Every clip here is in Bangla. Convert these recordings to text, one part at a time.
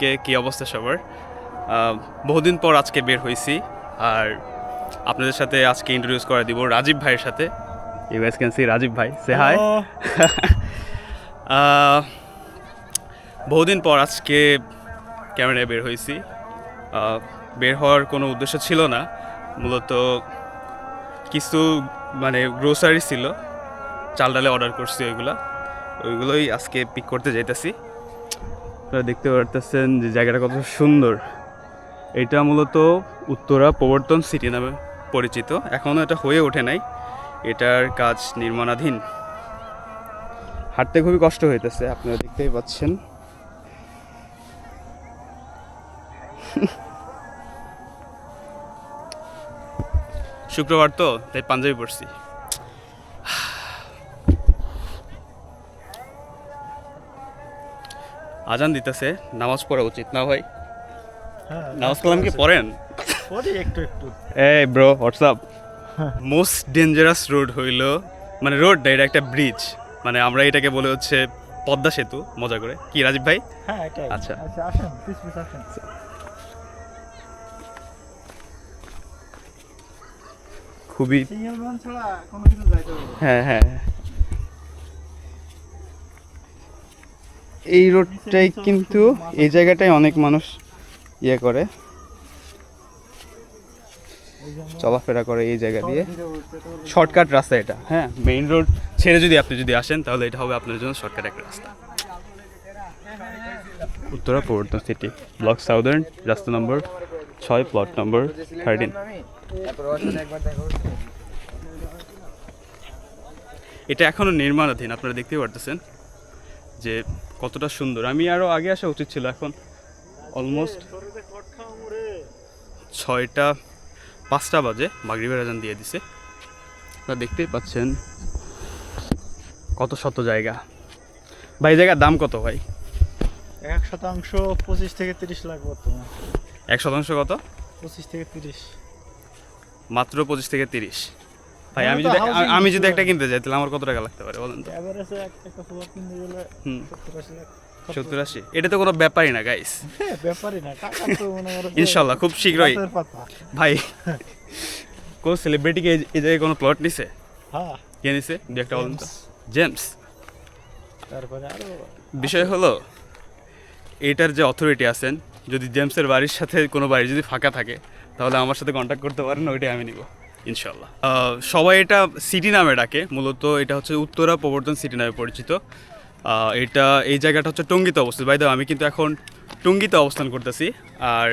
সবাইকে কি অবস্থা সবার? বহুদিন পর আজকে বের হয়েছি আর আপনাদের সাথে আজকে ইন্ট্রোডিউস করে দিব রাজীব ভাইয়ের সাথে। You guys can see Rajib ভাই সে হাই বহুদিন পর আজকে ক্যামেরায় বের হয়েছি বের হওয়ার কোনো উদ্দেশ্য ছিল না মূলত কিছু মানে গ্রোসারি ছিল চাল ডালে অর্ডার করছি ওইগুলা ওইগুলোই আজকে পিক করতে যাইতেছি। আপনারা দেখতে পারতেছেন যে জায়গাটা কত সুন্দর। এটা মূলত উত্তরা প্রবর্তন সিটি নামে পরিচিত। এখনও এটা হয়ে ওঠে নাই। এটার কাজ নির্মাণাধীন। হাঁটতে খুবই কষ্ট হইতেছে, আপনারা দেখতেই পাচ্ছেন। শুক্রবার তো, তাই পাঞ্জাবি পড়ছি আজান দিতেছে নামাজ পড়া উচিত না ভাই? নামাজ কালাম কি পড়েন? একটু একটু। এই bro WhatsApp most dangerous road হইল মানে রোড না এটা একটা ব্রিজ মানে আমরা এটাকে বলে হচ্ছে পদ্মা সেতু মজা করে। কি রাজীব ভাই? হ্যাঁ এটাই। আচ্ছা। আচ্ছা আসেন প্লিজ প্লিজ আসেন। খুবই। হ্যাঁ হ্যাঁ। এই রোডটাই কিন্তু এই জায়গাটায় অনেক মানুষ ইয়ে করে। চলাফেরা করে এই জায়গা দিয়ে। শর্টকাট রাস্তা এটা। হ্যাঁ মেইন রোড ছেড়ে যদি আপনি যদি আসেন, তাহলে এটা হবে আপনার জন্য শর্টকাট একটা রাস্তা। উত্তরা প্রবর্তন সিটি ব্লক সাউদার্ন রাস্তা নম্বর ছয় প্লট নম্বর থার্টিন এটা এখনও নির্মাণাধীন, আপনারা দেখতেই পারতেছেন যে কতটা সুন্দর। আমি আরও আগে আসা উচিত ছিল এখন অলমোস্ট। ছয়টা পাঁচটা বাজে মাগরিবের আজান দিয়ে দিছে। আপনারা দেখতেই পাচ্ছেন কত শত জায়গা। ভাই এই জায়গার দাম কত ভাই? এক শতাংশ পঁচিশ থেকে তিরিশ লাখ বর্তমান। এক শতাংশ কত? পঁচিশ থেকে তিরিশ। মাত্র পঁচিশ থেকে তিরিশ। ভাই আমি যদি আমি যদি একটা কিনতে যাই তাহলে আমার কত টাকা লাগতে পারে বলেন তো? অ্যাভারেজে একটা ফ্লোর কিনতে গেলে হুম। সত্তর আশি লাখ সত্তর আশি। এটা তো কোনো ব্যাপারই না গাইস হ্যাঁ ব্যাপারই না। টাকা তো ইনশাল্লাহ খুব শীঘ্রই। ভাই কোন সেলিব্রিটিকে এই জায়গায় কোনো প্লট নিছে? হ্যাঁ। কে নিছে? দু একটা বলেন তো। জেমস তারপরে আরও বিষয় হলো এটার যে অথরিটি আছেন যদি জেমসের বাড়ির সাথে কোনো বাড়ি যদি ফাঁকা থাকে তাহলে আমার সাথে কন্ট্যাক্ট করতে পারেন ওইটাই আমি নিব। ইনশাল্লাহ সবাই এটা সিটি নামে ডাকে, মূলত এটা হচ্ছে উত্তরা প্রবর্তন সিটি নামে পরিচিত। এটা, এই জায়গাটা হচ্ছে টঙ্গিতে অবস্থিত। বাইদে আমি কিন্তু এখন টঙ্গিতে অবস্থান করতেছি, আর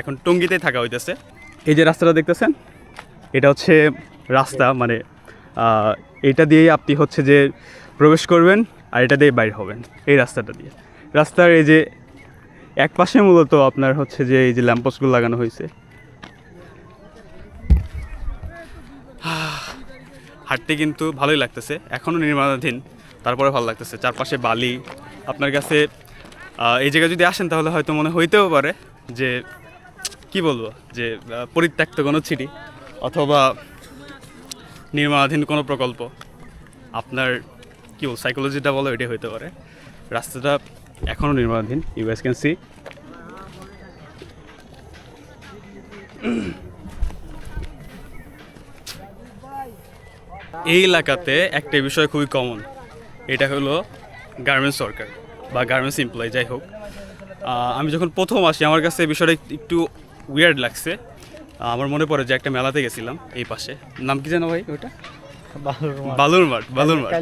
এখন টঙ্গিতেই থাকা হইতেছে। এই যে রাস্তাটা দেখতেছেন, এটা হচ্ছে রাস্তা মানে এটা দিয়েই আপনি হচ্ছে যে প্রবেশ করবেন, আর এটা দিয়ে বাইর হবেন, এই রাস্তাটা দিয়ে। রাস্তার এই যে এক পাশে মূলত আপনার হচ্ছে যে এই যে ল্যাম্পোস্টগুলো লাগানো হয়েছে হাঁটতে কিন্তু ভালোই লাগতেছে, এখনও নির্মাণাধীন, তারপরে ভালো লাগতেছে। চারপাশে বালি, আপনার কাছে এই জায়গায় যদি আসেন তাহলে হয়তো মনে হইতেও পারে যে, কি বলব, যে পরিত্যক্ত কোনো ছিটি অথবা নির্মাণাধীন কোনো প্রকল্প। আপনার, কি বল সাইকোলজিটা বলো, এটাই হইতে পারে। রাস্তাটা এখনও নির্মাণাধীন ইউ ক্যান সি এই এলাকাতে একটা বিষয় খুবই কমন এটা হলো গার্মেন্টস সরকার বা গার্মেন্টস এমপ্লয় যাই হোক। আমি যখন প্রথম আসি আমার কাছে এই বিষয়টা একটু উইয়ার্ড লাগছে। আমার মনে পড়ে যে একটা মেলাতে গেছিলাম এই পাশে। নাম কি জানো ভাই ওটা বালুর মাঠ। বালুর মাঠ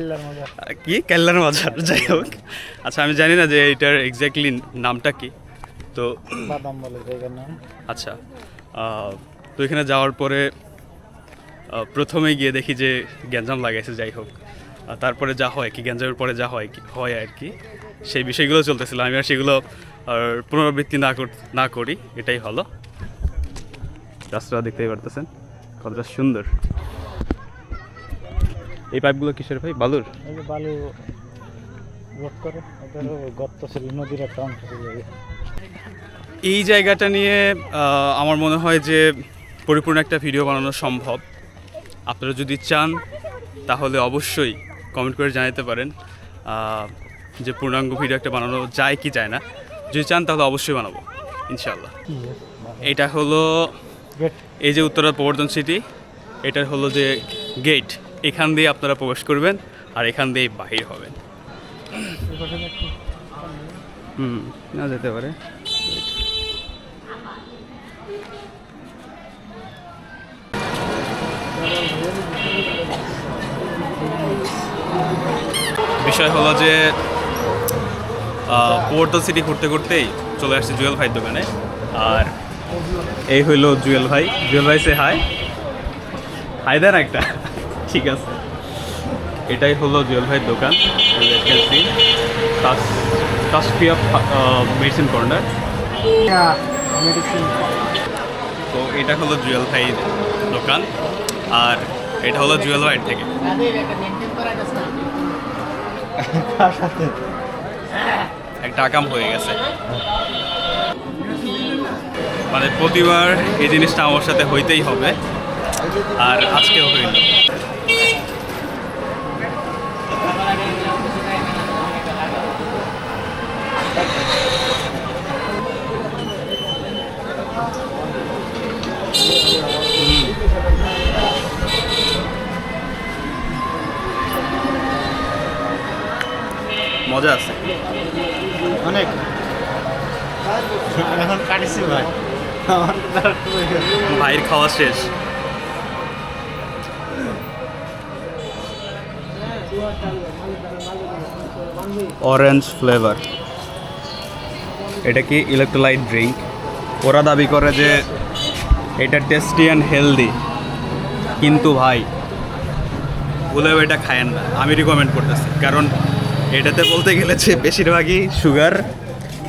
কি? কেল্লার বাজার যাই হোক। আচ্ছা আমি জানি না যে এটার এক্স্যাক্টলি নামটা কি। তো আচ্ছা তো এখানে যাওয়ার পরে প্রথমে গিয়ে দেখি যে গ্যাঞ্জাম লাগাইছে যাই হোক। তারপরে যা হয় কি গ্যাঞ্জামের পরে যা হয় কি হয় আর কি। সেই বিষয়গুলো চলতেছিল। আমি আর সেগুলো পুনরাবৃত্তি না কর না করি। এটাই ভালো রাস্তাটা দেখতেই পারতেছেন। কতটা সুন্দর। এই পাইপগুলো কিসের ভাই? বালুর? বালু রোড করে গর্ত ছিল নদীর একটা অংশ ছিল এই। এই জায়গাটা নিয়ে আমার মনে হয় যে পরিপূর্ণ একটা ভিডিও বানানো সম্ভব। আপনারা যদি চান তাহলে অবশ্যই কমেন্ট করে জানাতে পারেন। যে পূর্ণাঙ্গ ভিডিও একটা বানানো যায় কি যায় না। যদি চান তাহলে অবশ্যই বানাবো ইনশাল্লাহ এটা হলো এই যে উত্তরা প্রবর্তন সিটি এটা হলো যে গেট এখান দিয়ে আপনারা প্রবেশ করবেন আর এখান দিয়ে বাহির হবেন। হুম না যেতে পারে। বিষয় হলো যে প্রবর্তন সিটি ঘুরতে ঘুরতেই চলে আসছে জুয়েল ভাইয়ের দোকানে। আর এই হইল জুয়েল ভাই। জুয়েল ভাই সে হাই হাই দেন একটা। ঠিক আছে। এটাই হলো জুয়েল ভাইয়ের দোকান। মেডিসিন কর্নার তো এটা হলো জুয়েল ভাইয়ের দোকান, আর এটা হলো জুয়েল ভাইয়ের থেকে। একটা আকাম হয়ে গেছে। মানে প্রতিবার এই জিনিসটা আমার সাথে হইতেই হবে, আর আজকেও হইল মজা আছে। অনেক। এখন কাটিছি ভাই। ভাইয়ের খাওয়া শেষ। অরেঞ্জ ফ্লেভার এটা কি ইলেকট্রোলাইট ড্রিঙ্ক ওরা দাবি করে যে এটা টেস্টি অ্যান্ড হেলদি কিন্তু ভাই, ভুলেও এটা খায়েন না। আমি রিকমেন্ড করতেছি। কারণ এটাতে বলতে গেলে যে বেশিরভাগই সুগার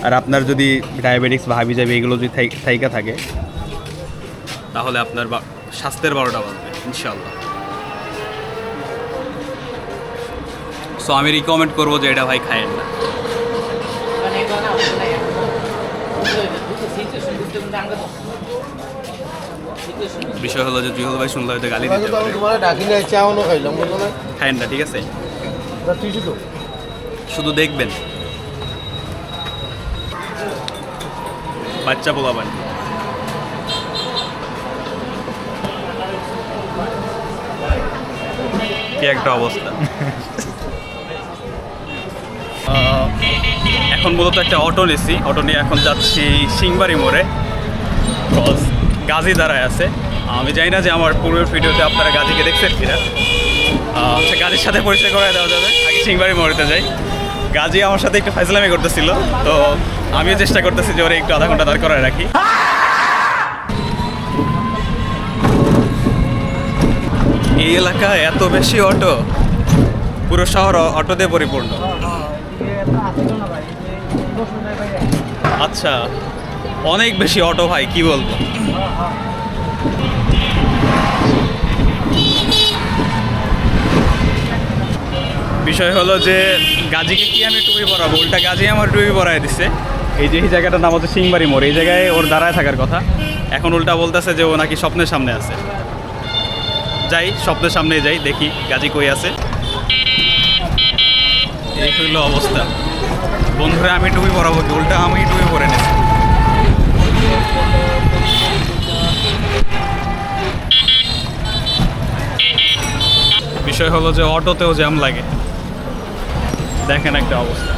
আর আপনার যদি ডায়াবেটিক্স বা হাবি যাবে এগুলো যদি থাই- থাইকা থাকে, তাহলে আপনার স্বাস্থ্যের বারোটা বাজবে ইনশাল্লাহ সো আমি রিকমেন্ড করব যে এটা ভাই খায়েন না। বিষয় হলো যে জুহল ভাই শুনলে হয়তো গালি দিতে পারে। তোমার ডাকি নাই চাওনো খাইলাম বুঝলো? না খায়েন না ঠিক আছে? তুই শুধু। দেখবেন। বাচ্চা পোলাবেন কি একটা অবস্থা। এখন মূলত একটা অটো নিছি। অটো নিয়ে এখন যাচ্ছি সিংবাড়ি মোড়ে। ক্রস গাজী দাঁড়ায় আছে। আমি জানি না যে আমার পূর্বের ভিডিওতে আপনারা গাজীকে দেখছেন কিনা। আচ্ছা গাজীর সাথে পরিচয় করায় দেওয়া যাবে। আগে সিংবাড়ি মরিতে যাই। গাজী আমার সাথে একটু ফাইজলামি করতেছিল, তো আমিও চেষ্টা করতেছি যে ওরা একটু আধা ঘণ্টা দাঁড় করায় রাখি। এই এলাকা এত বেশি অটো, পুরো শহর অটো দিয়ে পরিপূর্ণ। আচ্ছা অনেক বেশি অটো ভাই, কি বলব? বিষয় হলো যে গাজীকে কি আমি টুপি পরাবো? উল্টা গাজী আমার টুপি পরাই দিচ্ছে এই যে এই জায়গাটার নাম হচ্ছে সিংবাড়ি মোড়। এই জায়গায় ওর দাঁড়ায় থাকার কথা। এখন উল্টা বলতেছে যে ও নাকি স্বপ্নের সামনে আছে। যাই, স্বপ্নের সামনে যাই, দেখি গাজী কই আছে। এই হইল অবস্থা। বন্ধুরা, আমি টুপি পরাবো কি? উল্টা আমি টুপি পরে নিছি। বিষয় হলো যে অটোতেও জ্যাম লাগে। দেখেন একটা অবস্থা।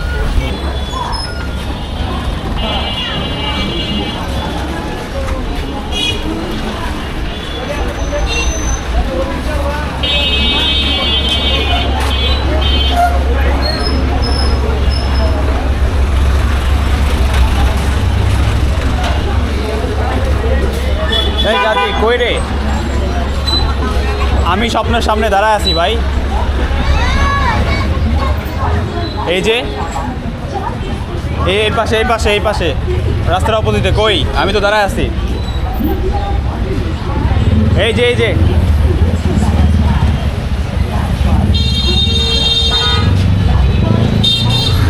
এই কই রে? আমি স্বপ্নের সামনে দাঁড়ায় আছি, ভাই। এই যে, এই পাশে এই পাশে এই পাশে। রাস্তার অপোজিটে, কই? আমি তো দাঁড়ায় আছি। এই যে এই যে।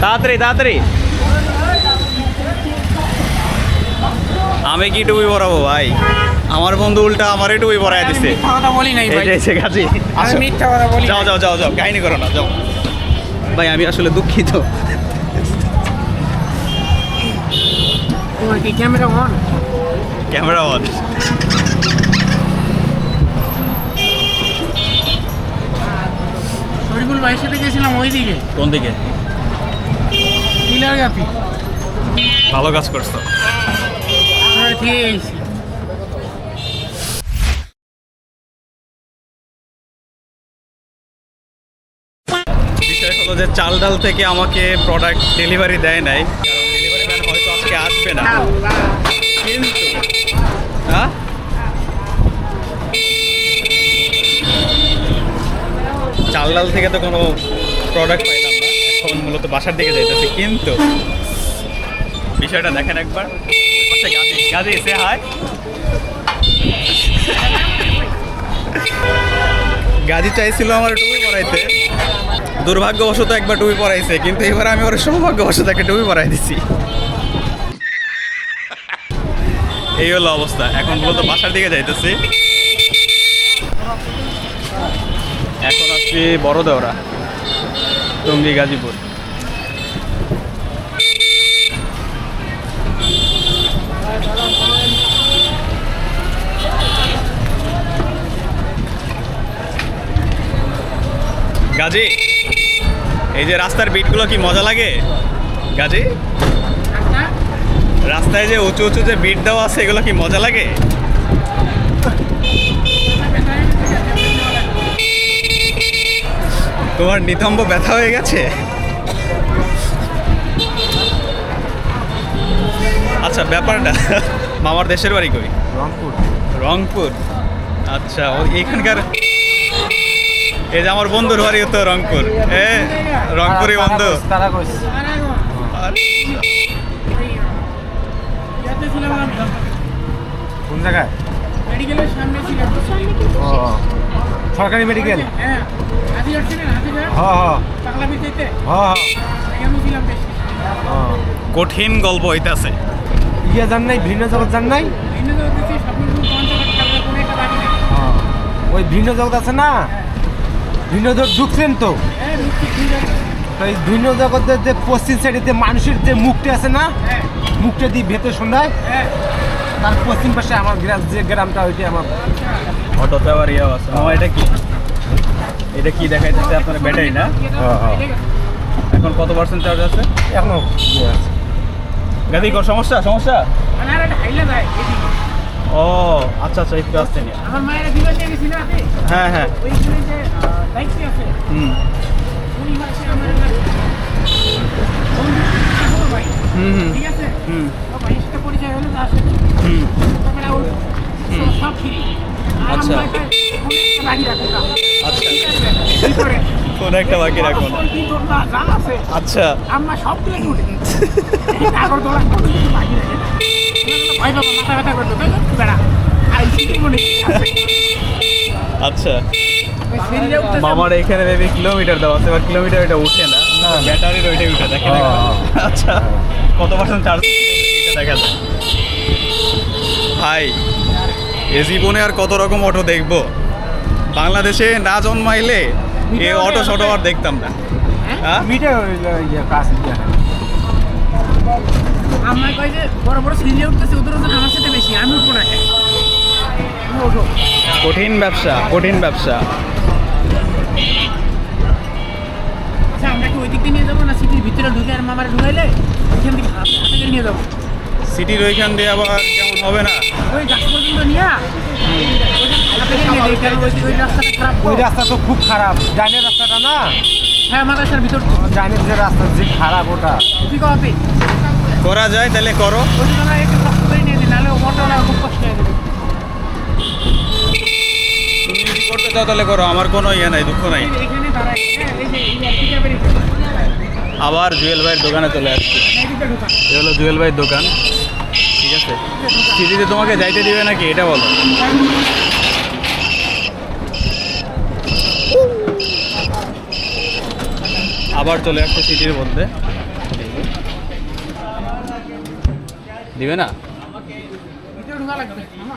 তাড়াতাড়ি তাড়াতাড়ি। আমি কি টুপি পরাবো, ভাই? আমার বন্ধু উল্টা আমারই টুপি পরাই দিছে। কথা বলি নাই এই ভাই। এসে গেছি আমি মিথ্যা কথা বলি যাও যাও যাও যাও কাহিনী করো না যাও। ভাই আমি আসলে দুঃখিত। তোমার কি camera on? Camera on. Shariful ভাইয়ের সাথে গেছিলাম ওই দিকে। কোন দিকে? টিলার গাপি ভালো কাজ করছ। আমরা যে চাল ডাল থেকে আমাকে প্রোডাক্ট ডেলিভারি দেয় নাই ডেলিভারি হয়তো আজকে আসবে না। কিন্তু হ্যাঁ? চাল ডাল থেকে তো কোনো প্রোডাক্ট পাইলাম না, এখন মূলত বাসার দিকে যাইতেছে। কিন্তু, বিষয়টা দেখেন একবার। আচ্ছা গাদি এসে হায় গাদি চাইছিল আমার টুপি পরাইতে দুর্ভাগ্যবশত একবার টুপি পরাইছে, কিন্তু এবার আমি ওর সৌভাগ্যবশত একটা টুপি পরাই দিছি। এই হলো অবস্থা। এখন মূলত বাসার দিকে যাইতেছি। এখন আসছি বড় দেওরা টঙ্গি গাজীপুর। গাজী এই যে রাস্তার বিটগুলো কি মজা লাগে? গাজি? রাস্তায় যে উঁচু উঁচু যে বিট দেওয়া আছে এগুলো কি মজা লাগে? তোমার নিতম্ব ব্যথা হয়ে গেছে? আচ্ছা ব্যাপারটা মামার দেশের বাড়ি কই? রংপুর। রংপুর। আচ্ছা এখানকার এই যে আমার বন্ধুর বাড়ি তো রংপুর। এ রংপুরি বন্ধু। কোন জায়গায়? সরকারি মেডিকেল হ্যাঁ হাজিঘাট ছিলেন হাজিঘাট হ হ পাগলা বিদ্যাইতে হ হ এখানে ছিলাম বেশি কঠিন গল্প হইতাছে ইয়ে জান নাই ভিন্ন জগৎ জান নেই। ওই ভিন্ন জগৎ আছে না? ভিন্ন ঢুকছেন তো? এই ভিন্ন জগতের যে পশ্চিম সাইডে যে মানুষের যে মুখটা আছে না মুখটা দিয়ে ভেতর শোনায় তার পশ্চিম পাশে আমার গ্রাম যে গ্রামটা ওইটা আমার অটোতে আবার ইয়ে আছে। মামা এটা কি? এটা কি দেখাইতেছে আপনার ব্যাটারি না? হ্যাঁ, হ্যাঁ। এখন কত পার্সেন্ট চার্জ আছে? এখনও ইয়ে আছে। গাদি কোন সমস্যা? সমস্যা? ও আচ্ছা আচ্ছা একটু আসতে আমার হ্যাঁ হ্যাঁ। আচ্ছা। কোন একটা বাকি রাখুন আচ্ছা আম্মা সব দিলে উঠে আগর কোনো কিছু বাকি রাখে না ভয় পাবো মাথা ব্যথা করতো বেড়া আর আচ্ছা মামার এখানে বেবি কিলোমিটার দেওয়া আছে এবার কিলোমিটার এটা উঠে না। ব্যাটারির ওইটাই উঠে দেখে। আচ্ছা কত পার্সেন্ট চার্জ এটা দেখা যায় ভাই এ জীবনে আর কত রকম অটো দেখব? বাংলাদেশে না জন্মাইলে এ অটো শটো আর দেখতাম না। হ্যাঁ? মিটে হইল ইয়ে কাজ ইয়ে আমার কয় যে বড় বড় সিঁড়িটা উঠতেছে ওদের আমার সাথে বেশি আমি উঠবো না। কঠিন ব্যবসা কঠিন ব্যবসা। আচ্ছা সিটির ওইখান দিয়ে আবার কেমন হবে না? ওই রাস্তা তো খুব খারাপ। ডাইনের রাস্তাটা না? হ্যাঁ মাদ্রাসার ভিতর। ডাইনের যে রাস্তা যে খারাপ ওটা। করা যায় তাহলে করো। ওই জন্য আমরা একটু কষ্ট করে নিয়ে নাহলে খুব কষ্ট হয়ে যাবে। চাও তাহলে করো আমার কোনো ইয়ে নাই দুঃখ নাই। আবার জুয়েল ভাইয়ের দোকানে চলে আসছি। এ হলো জুয়েল ভাইয়ের দোকান ঠিক আছে? সিটিতে তোমাকে যাইতে দিবে নাকি এটা বলো। আবার চলে আসছে সিটির মধ্যে। দিবে না ভিতরে ঢোকা লাগবে মামা।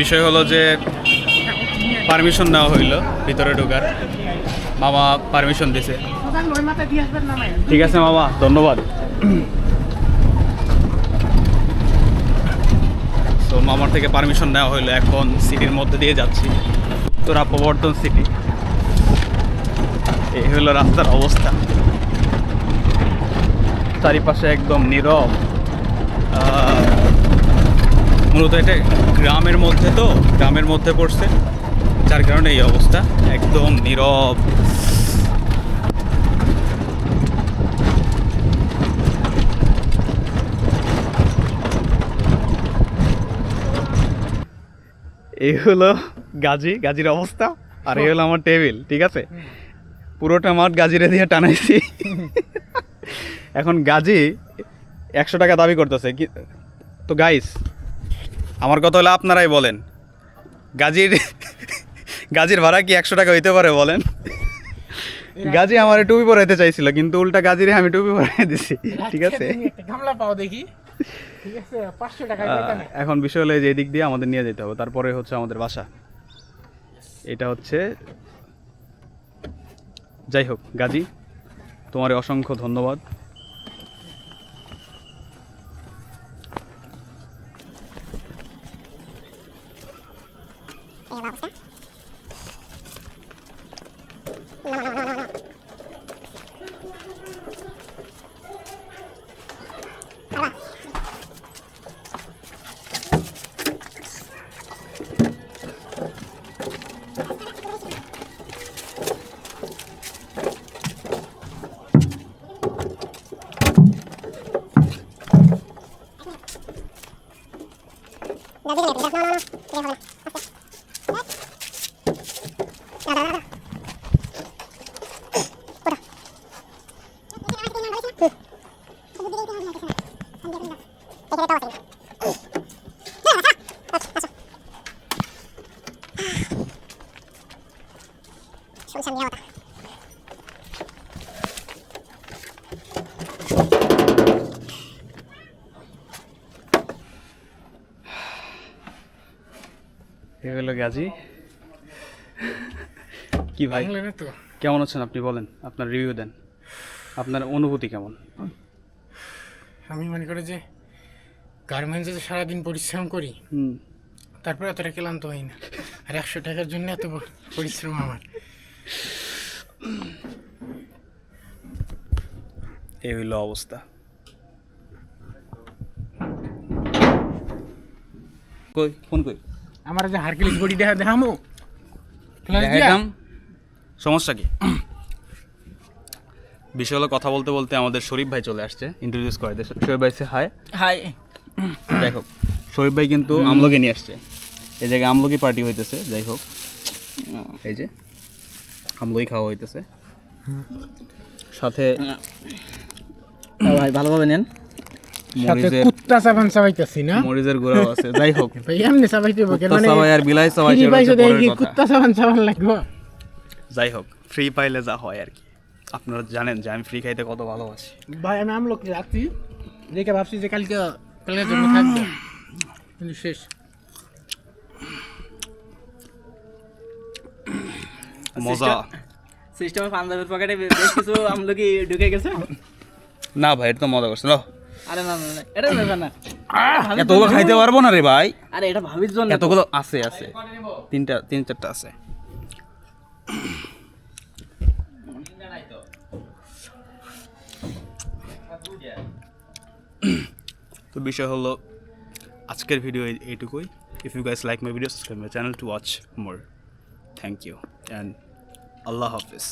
বিষয় হলো যে পারমিশন নেওয়া হইল, ভিতরে ঢোকার। মামা পারমিশন দিছে। ঠিক আছে মামা, ধন্যবাদ। তো মামার থেকে পারমিশন নেওয়া হইল, এখন সিটির মধ্যে দিয়ে যাচ্ছি। তোরা প্রবর্তন সিটি এই হলো রাস্তার অবস্থা। চারিপাশে একদম নীরব। মূলত এটা গ্রামের মধ্যে তো, গ্রামের মধ্যে পড়ছে। যার কারণে এই অবস্থা একদম নীরব। এই হলো গাজী, গাজীর অবস্থা, আর এই হলো আমার টেবিল, ঠিক আছে? পুরোটা মাঠ গাজিরে দিয়ে টানাইছি। এখন গাজী একশো টাকা দাবি করতেছে তো গাইস আমার কথা হলো আপনারাই বলেন। গাজীর গাজীর ভাড়া কি একশো টাকা হইতে পারে বলেন? গাজী আমার টুপি পরাইতে চাইছিল কিন্তু উল্টা গাজীরে আমি টুপি পরাই দিছি। ঠিক আছে? গামলা পাও দেখি। এখন বিষয় হলো যে এদিক দিয়ে আমাদের নিয়ে যেতে হবে তারপরে হচ্ছে আমাদের বাসা। এটা হচ্ছে যাই হোক গাজী তোমার অসংখ্য ধন্যবাদ। এ হলো গাজী। কি ভাই? কেমন আছেন আপনি বলেন আপনার রিভিউ দেন। আপনার অনুভূতি কেমন? আমি মনে করি যে গার্মেন্টসে যে সারাদিন পরিশ্রম করি তারপরে এতটা ক্লান্ত হই না। আর একশো টাকার জন্য এত পরিশ্রম আমার। এই হইল অবস্থা। কই? ফোন কই? আমার যে হারকিলিস বডি দেখা দেখামো? দেখাইতাম সমস্যা কি? বিষয় হলো কথা বলতে বলতে আমাদের শরীফ ভাই চলে আসছে। ইন্ট্রোডিউস করে দেয় শরীফ ভাই সে হাই হাই দেখো শরীফ ভাই কিন্তু আমলকি নিয়ে আসছে। এই জায়গায় আমলকি পার্টি হইতেছে যাই হোক। এই যে আমলকি খাওয়া হইতেছে। সাথে ভাই ভালোভাবে নেন। সাথে কুত্তা চাবাইতেছি না। মরিচের গুঁড়াও আছে যাই হোক। ভাই এমনি চাবাইতে হবে মানে সবাই আর বিলাই সবাই ফ্রি পাইছো দেখি কুত্তা চাবান চাবান লাগবে। যাই হোক ফ্রি পাইলে যা হয় আর কি। আপনারা জানেন যে আমি ফ্রি খাইতে কত ভালোবাসি। ভাই আমি আমলোক রাখছি। দেখে ভাবছি যে কালকে জন্য থাকবে। কিন্তু শেষ। মজা। সিস্টেমে পাঞ্জাবের পকেটে বেশ কিছু আমলকি ঢুকে গেছে। না ভাই এটা তো মজা করছে। না আরে না না না, এটা নেবে না। এতগুলো খাইতে পারব না রে ভাই। আরে এটা ভাবির জন্য। এতগুলো আছে আছে। তিনটা তিন চারটা আছে। তো বিষয় হলো আজকের ভিডিও এইটুকুই। If you guys like my video subscribe my channel to watch more thank you and Allah Hafiz.